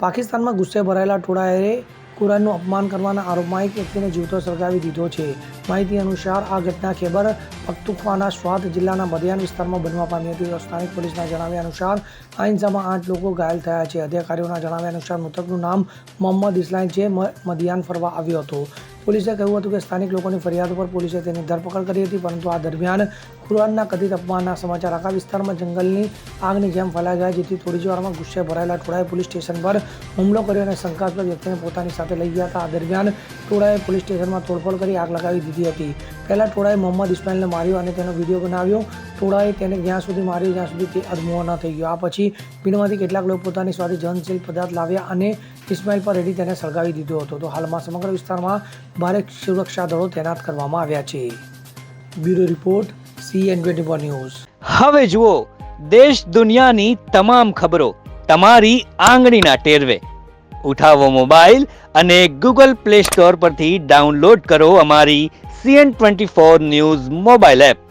પાકિસ્તાનમાં ગુસ્સે ભરાયેલા ટોળાએ કુરાનનું અપમાન કરવાના આરોપમાં એક વ્યક્તિને જીવતો સળગાવી દીધો છે. માહિતી અનુસાર, આ ઘટના ખેબર પખ્તુખવાના સ્વાત જિલ્લાના બદિયાન વિસ્તારમાં બનવા પામી હતી. સ્થાનિક પોલીસના જણાવ્યા અનુસાર, આ હિંસામાં આઠ લોકો ઘાયલ થયા છે. અધિકારીઓના જણાવ્યા અનુસાર, મૃતકનું નામ મોહમ્મદ ઇસ્લામ મ- મદિયાન ફરવા આવ્યો હતો. પોલીસે કહ્યું હતું કે સ્થાનિક લોકોની ફરિયાદ પર પોલીસે તેની ધરપકડ કરી હતી, પરંતુ આ દરમિયાન કુરાનના કથિત અપમાનના સમાચાર આખા વિસ્તારમાં જંગલની આગની જેમ ફેલાઈ ગયા, જેથી થોડી જ વારમાં ગુસ્સે ભરાયેલા ટોળાએ પોલીસ સ્ટેશન પર હુમલો કર્યો અને શંકાસ્પદ વ્યક્તિને પોતાની સાથે લઈ ગયા હતા. આ દરમિયાન ટોળાએ પોલીસ સ્ટેશનમાં તોડફોડ કરી આગ લગાવી દીધી હતી. પહેલાં ટોળાએ મોહમ્મદ ઇસ્માઇલને માર્યો અને તેનો વીડિયો બનાવ્યો. ટોળાએ તેને જ્યાં સુધી માર્યો જ્યાં સુધી તે અદમુઓ ન થઈ ગયો. આ પછી પીણમાંથી કેટલાક લોકો પોતાની સ્વાદે જહનશીલ પદાર્થ લાવ્યા અને ઇસ્માઇલ પર રેડી તેને સળગાવી દીધો હતો. તો હાલમાં સમગ્ર વિસ્તારમાં ભારે સુરક્ષા દળો તૈનાત કરવામાં આવ્યા છે. Bureau report CN twenty four news. હવે જુઓ, દેશ દુનિયાની તમામ ખબરો તમારી આંગળીના ટેરવે. ઉઠાવો મોબાઈલ અને ગૂગલ પ્લે સ્ટોર પરથી ડાઉનલોડ કરો અમારી CN twenty four news mobile app.